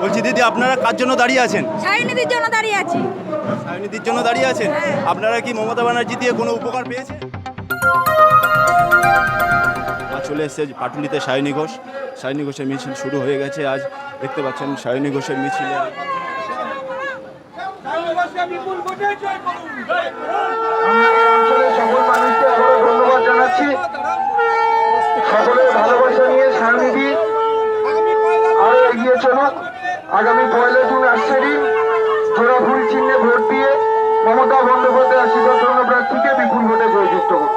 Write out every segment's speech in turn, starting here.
বলছি দিদি আপনারা কার জন্য দাঁড়িয়ে আছেন? সায়নিধির জন্য দাঁড়িয়ে আছি। সায়নিধির জন্য দাঁড়িয়ে আছেন? হ্যাঁ। আপনারা কি মমতা ব্যানার্জি দিয়ে কোনো উপকার পেয়েছেন? চলে এসছে পাটুলিতে সায়নী ঘোষ। সায়নী ঘোষের মিছিল শুরু হয়ে গেছে আজ। দেখতে পাচ্ছেন সায়নী ঘোষের মিছিলে। অঞ্চলের সকল মানুষকে আবারও ধন্যবাদ জানাচ্ছি সকলের ভালোবাসা নিয়ে আরও এগিয়ে চলুক। আগামী পয়লা জুন আসছে দিন জোড়া ভুল চিহ্নে ভোট দিয়ে মমতা বন্দ্যোপাধ্যায় আশীর্বাদ প্রার্থীকে বিপুল ভোটে জয়যুক্ত করুন।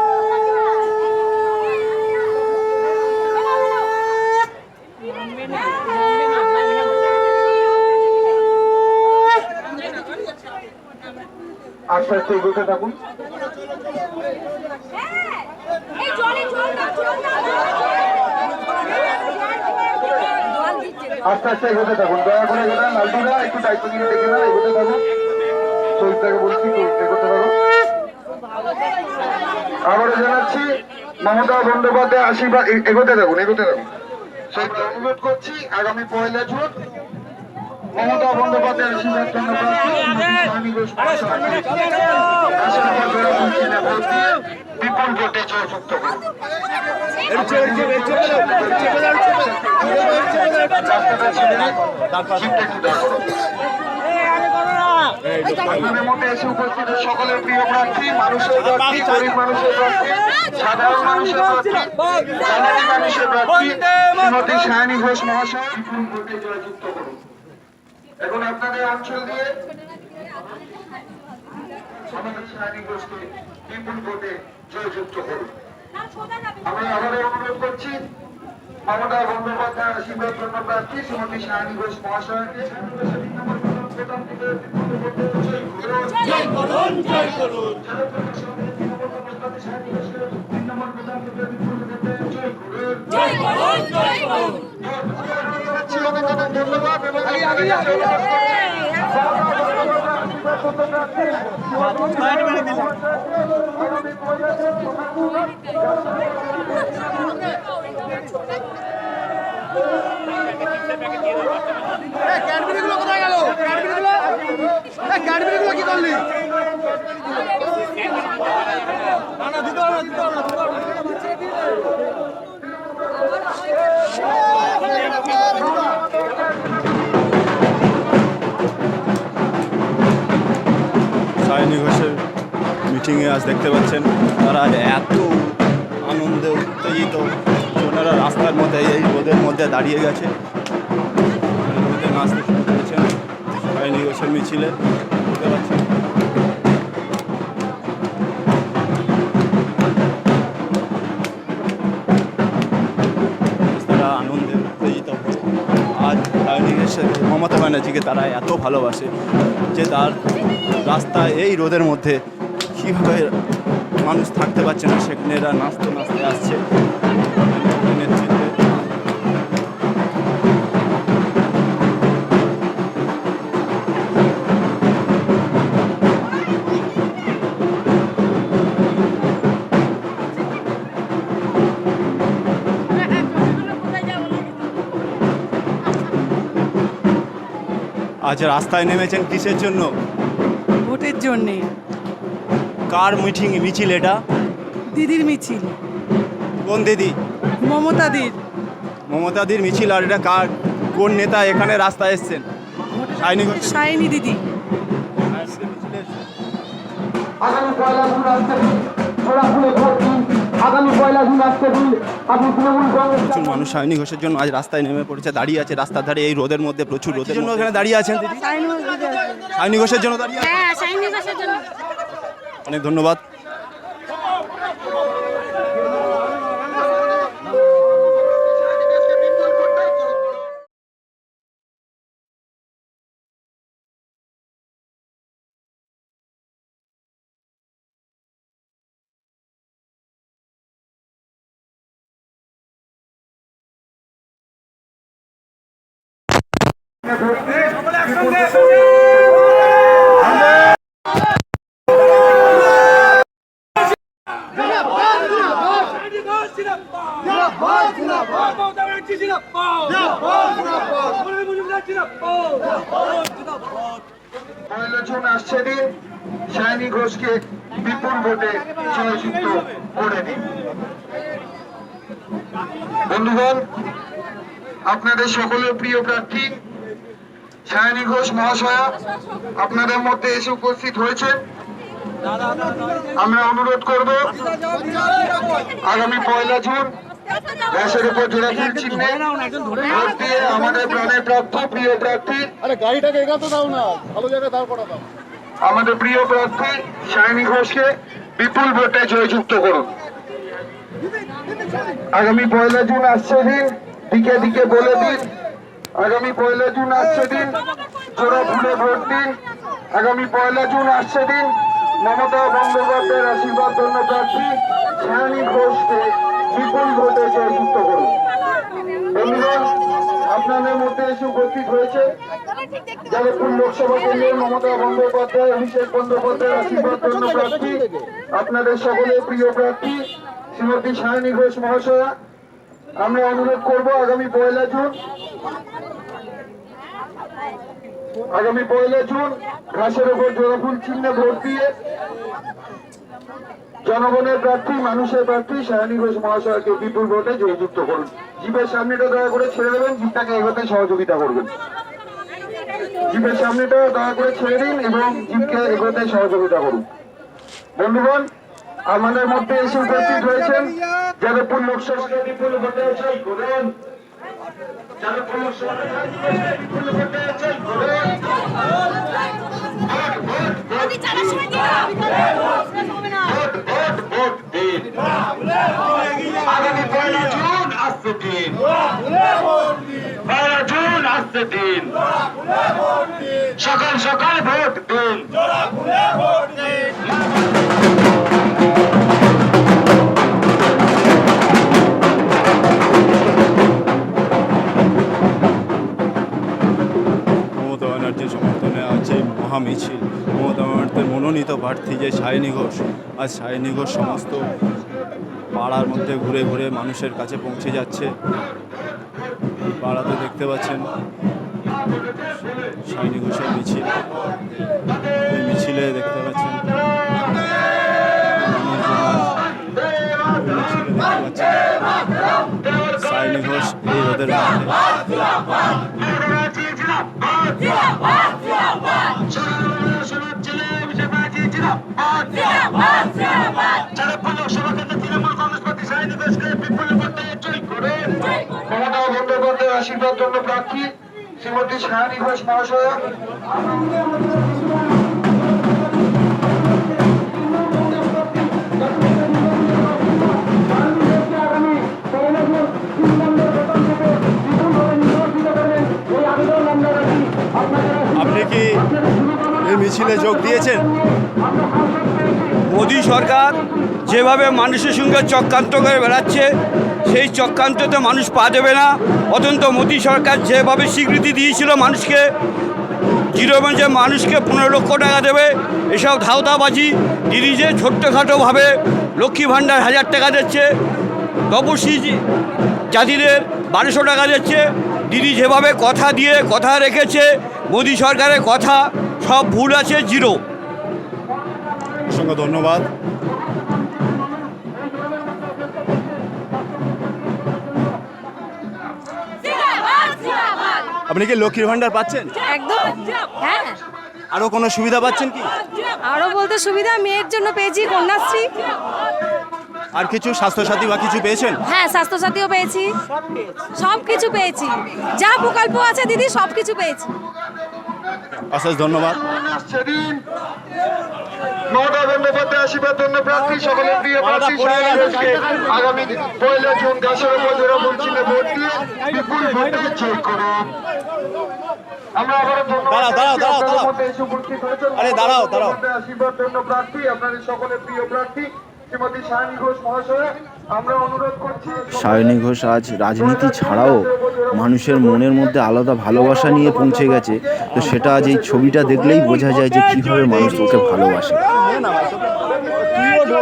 আস্তে আস্তে এগোতে থাকুন এই জলে জল দাও জল দাও জল দিচ্ছে আস্তে আস্তে এগোতে থাকুন। দয়া করে এগোতে লালটুরা একটু দায়িত্ব নিয়ে দেখে না এগোতে থাকুন। শহীদটাকে বলছি এগোতে থাকুন। আবারও জানাচ্ছি, মমতা বন্দ্যোপাধ্যায় আশীর্বাদ এগোতে থাকুন এগোতে থাকুন। অনুরোধ করছি, আগামী পয়লা জুন মমতা বন্দ্যোপাধ্যায় আশীর্বাদ বিপুল ভোটে আপনাদের মধ্যে এসে উপস্থিত সকলের প্রিয় প্রার্থী মানুষের প্রার্থী গরিব মানুষের প্রার্থী সাধারণ মানুষের প্রার্থী জানানি মানুষের প্রার্থী শ্রীমতী সায়নী ঘোষ মহাশয় এখন আপনাদের অঞ্চল দিয়ে আমাদের সায়নী ঘোষকে বিপুল ভোটে জয়যুক্ত করুন আমরা আবারও অনুরোধ করছি মমতা বন্দ্যোপাধ্যায় আশীর্বাদ জন্য প্রার্থী শ্রীমতী সায়নী ঘোষ মহাশয়কে ধন্যবাদ এবং ক্যাডবেরিগুলো কোথায় গেল? ক্যাডবেরিগুলো? ক্যাডবেরিগুলো কি করলি? না না দিতে পারব দিতে পারব দিতে সায়নী ঘোষের মিটিংয়ে আজ দেখতে পাচ্ছেন তারা আজ এত আনন্দে উত্তেজিত। ওনারা রাস্তার মধ্যে এই রোদের মধ্যে দাঁড়িয়ে গেছে। নাচতে শুরু করেছেন সায়নী ঘোষের মিছিলে তারা আনন্দে উত্তেজিত আজ ঘোষের মমতা ব্যানার্জিকে তারা এত ভালোবাসে যে তার রাস্তা এই রোদের মধ্যে কীভাবে মানুষ থাকতে পারছে না, সেখানে এরা নাচতে নাচতে আসছে। আজ রাস্তায় নেমেছেন কিসের জন্য? ভোটের জন্যে। কার মিটিং মিছিল এটা? দিদির মিছিল। কোন দিদি? মমতাদির। মমতাদির মিছিল আর এটা কার কোন নেতা এখানে রাস্তায় এসছেন? সায়নী ঘোষ। সায়নী দিদি। আগামী পয়লা জুন আসছে দিন ছোড়া ফুলে ভোট আগামী পয়লা জুন আসছে আপনি তৃণমূল কংগ্রেস প্রচুর মানুষ সায়নী ঘোষের জন্য আজ রাস্তায় নেমে পড়েছে দাঁড়িয়ে আছে রাস্তার ধারে এই রোদের মধ্যে প্রচুর রোদের জন্য এখানে দাঁড়িয়ে আছেন সায়নী ঘোষের জন্য দাঁড়িয়ে? হ্যাঁ অনেক ধন্যবাদ। জুন আসছে দিন শাইনি ঘোষকে বিপুল ভোটে জয়যুক্ত করে দিন। বন্ধুগণ আপনাদের সকলের প্রিয় প্রার্থী সায়নী ঘোষ মহাশয়া আপনাদের মধ্যে এসে উপস্থিত হয়েছে আমরা অনুরোধ করব আগামী পয়লা জুন উপর চিহ্নে ভোট দিয়ে আমাদের প্রাণের প্রাপ্ত প্রিয় প্রার্থী। আরে গাড়িটাকে এগাতে দাও না ভালো জায়গায় দাঁড় করা দাও। আমাদের প্রিয় প্রার্থী সায়নী ঘোষকে বিপুল ভোটে জয়যুক্ত করুন। আগামী পয়লা জুন আসছে দিন দিকে দিকে বলে দিন। আগামী পয়লা জুন আসছে দিন জোড়া ফুলে ভোট দিন। আগামী পয়লা জুন আসছে দিন মমতা বন্দ্যোপাধ্যায়ের আশীর্বাদ ধন্য প্রার্থী সায়নী ঘোষকে বিপুল ভোটে জয়যুক্ত করুন। বন্ধুগণ, আপনাদের মধ্যে এসে উপস্থিত হয়েছে যাদবপুর লোকসভা কেন্দ্রের মমতা বন্দ্যোপাধ্যায়, অভিষেক বন্দ্যোপাধ্যায় আশীর্বাদ ধন্য প্রার্থী, আপনাদের সকলের প্রিয় প্রার্থী, শ্রীমতী সায়নী ঘোষ মহাশয়া। আমরা অনুরোধ করব আগামী পয়লা জুন আগামী পয়লা জুন ঘাসের উপর জোড়াফুল চিহ্নে ভোট দিয়ে জনগণের প্রার্থী, মানুষের প্রার্থী সায়নী ঘোষ মহাশয়কে বিপুল ভোটে জয়যুক্ত করুন। জিপের সামনেটা দয়া করে ছেড়ে দেবেন, জিপটাকে এগোতে সহযোগিতা করবেন। জিপের সামনেটা দয়া করে ছেড়ে দিন এবং জিপকে এগোতে সহযোগিতা করুন। বন্ধুগণ, আমাদের মধ্যে এসে উপস্থিত হয়েছেন যাদবপুর লোকসভাকে বিপুল করুন যাদবপুর লোকসভাকে বিপুল ভোটে দিন। আগামী পয়লা জুন আসছে দিন। পয়লা জুন আসছে দিন। সকাল সকাল ভোট দিন। মহা মিছিল মমতা মনোনীত প্রার্থী যে সায়নী ঘোষ। আজ সায়নী ঘোষ সমস্ত পাড়ার মধ্যে ঘুরে ঘুরে মানুষের কাছে পৌঁছে যাচ্ছে। পাড়াতে দেখতে পাচ্ছেন সায়নী ঘোষের মিছিল। এই মিছিলে দেখতে পাচ্ছেন সায়নী ঘোষ এই রোদের মধ্যে শ্রীমতী সায়নী ঘোষ মহাশয়া। আপনি কি মিছিলে যোগ দিয়েছেন? মোদী সরকার যেভাবে মানুষের সঙ্গে চক্রান্ত করে বেড়াচ্ছে সেই চক্রান্ততে মানুষ পা দেবে না। অত্যন্ত মোদী সরকার যেভাবে স্বীকৃতি দিয়েছিল মানুষকে জিরো বেঞ্চে মানুষকে পনেরো লক্ষ টাকা দেবে, এসব ধাওতাবাজি দিদি যে ছোট্টখাটোভাবে লক্ষ্মী ভাণ্ডার হাজার টাকা দিচ্ছে তপসী জাতিদের বারোশো টাকা দিচ্ছে দিদি যেভাবে কথা দিয়ে কথা রেখেছে, মোদী সরকারের কথা, সব ভুল আছে, জিরো। অসংখ্য ধন্যবাদ। আপনি কি লক্ষ্মীর ভান্ডার পাচ্ছেন? একদম। হ্যাঁ। আরও কোনো সুবিধা পাচ্ছেন কি? আরও বলতে সুবিধা মেয়ের জন্য পেয়েছি কন্যাশ্রী। আর কিছু স্বাস্থ্যসাথী বা কিছু পেয়েছেন? হ্যাঁ স্বাস্থ্যসাথীও পেয়েছি। সব কিছু পেয়েছি। যা প্রকল্প আছে দিদি সব কিছু পেয়েছি। অশেষ ধন্যবাদ। আসছে দিন মমতা বন্দ্যোপাধ্যায় আশীর্বাদ জন্য প্রার্থী। সকলের প্রিয় প্রার্থী আগামী পয়লা জুন গাছের ভোট দিয়ে বিপুল ভোটে জয় করুন। আমরা আবারও ধন্যবাদ দাঁড়াও, দাঁড়াও, দাঁড়াও, আপনাদের মধ্যে এসে উপস্থিত হয়েছেন আরে, দাঁড়াও, দাঁড়াও। আশীর্বাদ জন্য প্রার্থী আপনাদের সকলের প্রিয় প্রার্থী শ্রীমতী সায়নী ঘোষ মহাশয়া। সায়নী ঘোষ আজ রাজনীতি ছাড়াও মানুষের মনের মধ্যে আলাদা ভালোবাসা নিয়ে পৌঁছে গেছে। তো সেটা আজ এই ছবিটা দেখলেই বোঝা যায় যে কীভাবে মানুষ ওকে ভালোবাসে। একটু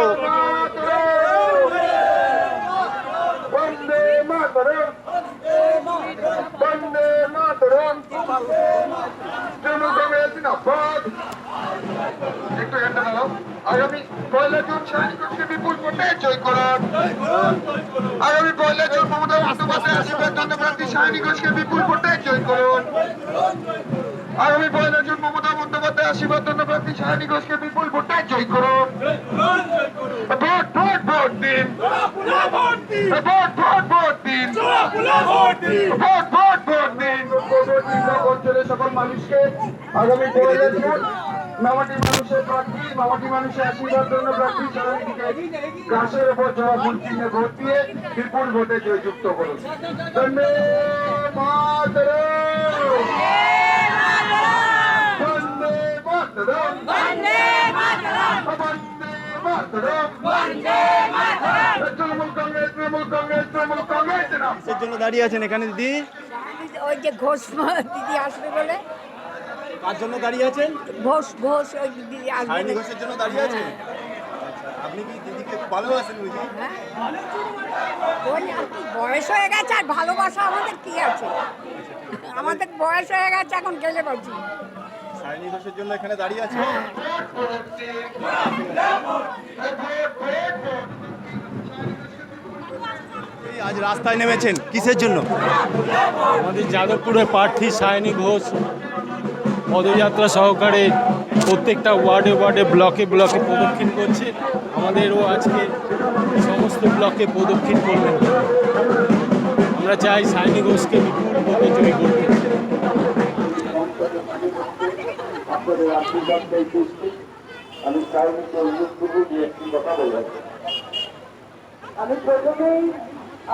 আগামী পয়লা জুন সাহায্যকে বিপুল ভোটে জয় করুন। আগামী পয়লা জুন মমতা বন্দ্যোপাধ্যায় আশীর্বাদ সাহানি ঘোষকে বিপুল ভোটে জয় করুন। আগামী পয়লা জুন মমতা বন্দ্যোপাধ্যায় আশীর্বাদ সাহানি ঘোষকে বিপুল ভোটে জয় করুন। ভোট ভোট ভোট দিন। ভোট ভোট ভোট দিন। ভোট ভোট ভোট দিন। সকল মানুষকে আগামী পয়লা জুন মামাটি মানুষের প্রার্থী মামাটি মানুষের আশীর্বাদ জন্য প্রার্থী সারাদিকে গাছের উপর জবা ফুল চিহ্নে ভোট দিয়ে বিপুল ভোটে জয়যুক্ত করুন। মাতরম! জন্য দাঁড়িয়ে আছেন এখানে দিদি। ওই যে ঘোষ দিদি আসবে বলে। কার জন্য দাঁড়িয়ে আছেন? ঘোষ ঘোষ ওই দিদি সায়নী ঘোষের জন্য দাঁড়িয়ে আছেন? আপনি কি দিদিকে ভালোবাসেন বুঝি? ওই বয়স হয়ে গেছে আর ভালোবাসা আমাদের কি আছে? আমাদের বয়স হয়ে গেছে এখন গেলে বাজি সায়নী ঘোষের জন্য এখানে দাঁড়িয়ে আছেন? এই আজ রাস্তায় নেমেছেন কিসের জন্য? আমাদের যাদবপুরের প্রার্থী সায়নী ঘোষ। পদযাত্রা সহকারে প্রত্যেকটা ওয়ার্ডে ওয়ার্ডে ব্লকে ব্লকে প্রদক্ষিণ করছে। আমাদেরও আজকে সমস্ত ব্লকে প্রদক্ষিণ করবেন। আমরা চাই সায়নী ঘোষকে বিপুল ভোটে জয়ী করতে। আমি চাইনি চল্লিশ দিকে দু একটি কথা বলবেন আমি প্রথমেই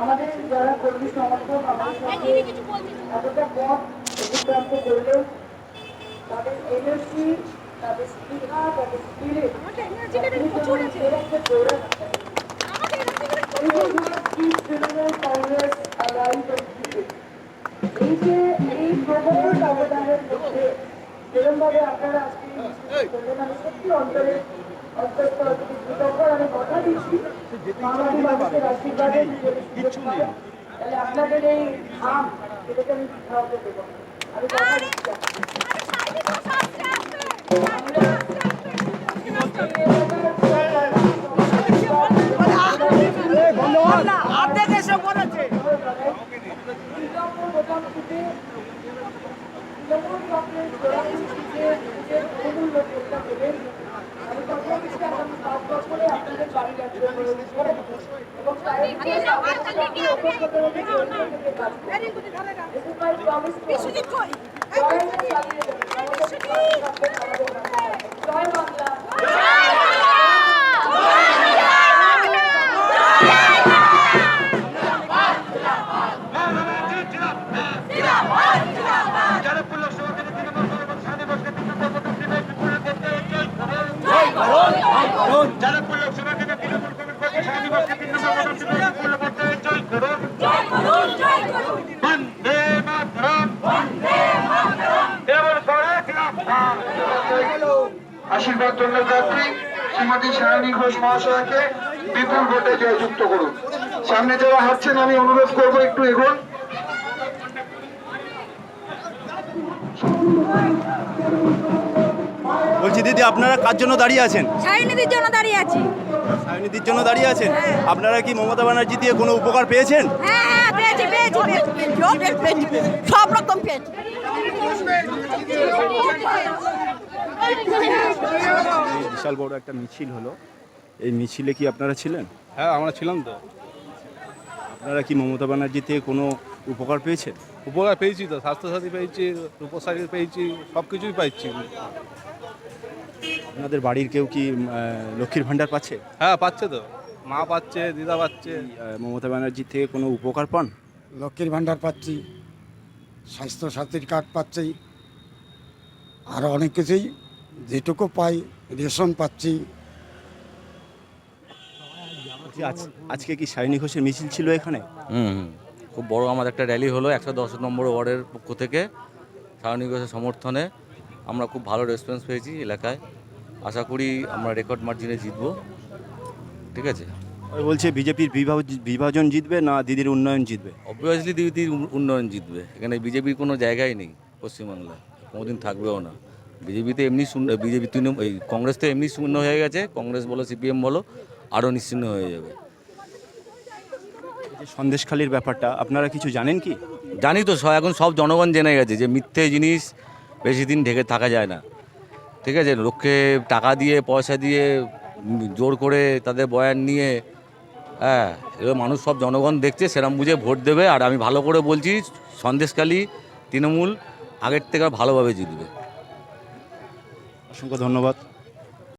আমাদের যারা কর্মী সমর্থক আমাদের সাথে এতটা পথ অতিক্রান্ত করলেও তাদের এনার্জি তাদের স্পৃহা তাদের স্পিরিট কংগ্রেস. এই যে এই প্রবল অবদানের মধ্যে যেরকমভাবে আপনারা আজকে আমি সত্যি অন্তরে অত্যন্ত কৃতজ্ঞ। আমি কথা দিচ্ছি বাঙালি মানুষের আশীর্বাদে তাহলে আপনাদের এই ঘাম এটাকে আমি দেবো আমি কথা দিচ্ছি। তৃণমূল কংগ্রেস あれ? আশীর্বাদ জন্য যাত্রী। শ্রীমতী সায়নী ঘোষ মহাশয়কে বিপুল ভোটে জয়যুক্ত করুন। সামনে যারা হাঁটছেন আমি অনুরোধ করব একটু এগোন। বলছি দিদি আপনারা কার জন্য দাঁড়িয়ে আছেন? সায়নিধির জন্য দাঁড়িয়ে আছি। সায়নীদির জন্য দাঁড়িয়ে আছেন? আপনারা কি মমতা ব্যানার্জি দিয়ে কোনো উপকার পেয়েছেন? হ্যাঁ হ্যাঁ সব রকম পেয়েছি। বিশাল বড় একটা মিছিল হলো। এই মিছিলে কি আপনারা ছিলেন? হ্যাঁ আমরা ছিলাম তো। আপনারা কি মমতা ব্যানার্জি থেকে কোনো উপকার পেয়েছেন? উপকার পেয়েছি তো স্বাস্থ্যসাথী পেয়েছি রূপসাথী পেয়েছি সব কিছুই পাইছি। আপনাদের বাড়ির কেউ কি আহ, লক্ষ্মীর ভাণ্ডার পাচ্ছে? হ্যাঁ পাচ্ছে তো। মা পাচ্ছে দিদা পাচ্ছে। আহ, মমতা ব্যানার্জি থেকে কোনো উপকার পান? লক্ষ্মীর ভাণ্ডার পাচ্ছি স্বাস্থ্যসাথীর কার্ড পাচ্ছি আরও অনেক কিছুই যেটুকু পাই রেশন পাচ্ছি। আজ- আজকে কি সায়নী ঘোষের মিছিল ছিল এখানে? হুম হুম। খুব বড় আমাদের একটা র্যালি হলো একশো দশ নম্বর ওয়ার্ডের পক্ষ থেকে সায়নী ঘোষের সমর্থনে। আমরা খুব ভালো রেসপন্স পেয়েছি এলাকায়। আশা করি আমরা রেকর্ড মার্জিনে জিতব। ঠিক আছে? বলছে বিজেপির বিভাজন জিতবে না দিদির উন্নয়ন জিতবে? অবভিয়াসলি দিদির উন্নয়ন জিতবে। এখানে বিজেপির কোনো জায়গাই নেই পশ্চিমবাংলায়। কোনোদিন থাকবেও না। বিজেপিতে এমনি শূন্য বিজেপি তৃণমূল এই কংগ্রেস তো এমনি শূন্য হয়ে গেছে। কংগ্রেস বলো সিপিএম বলো আরও নিশ্চিন্ন হয়ে যাবে। যে সন্দেশখালির ব্যাপারটা আপনারা কিছু জানেন কি? জানি তো এখন সব জনগণ জেনে গেছে যে মিথ্যে জিনিস বেশি দিন ঢেকে থাকা যায় না। ঠিক আছে? লোককে টাকা দিয়ে পয়সা দিয়ে জোর করে তাদের বয়ান নিয়ে হ্যাঁ এবার মানুষ সব জনগণ দেখছে সেরম বুঝে ভোট দেবে। আর আমি ভালো করে বলছি সন্দেশকালী তৃণমূল আগের থেকে ভালোভাবে জিতবে। অসংখ্য ধন্যবাদ।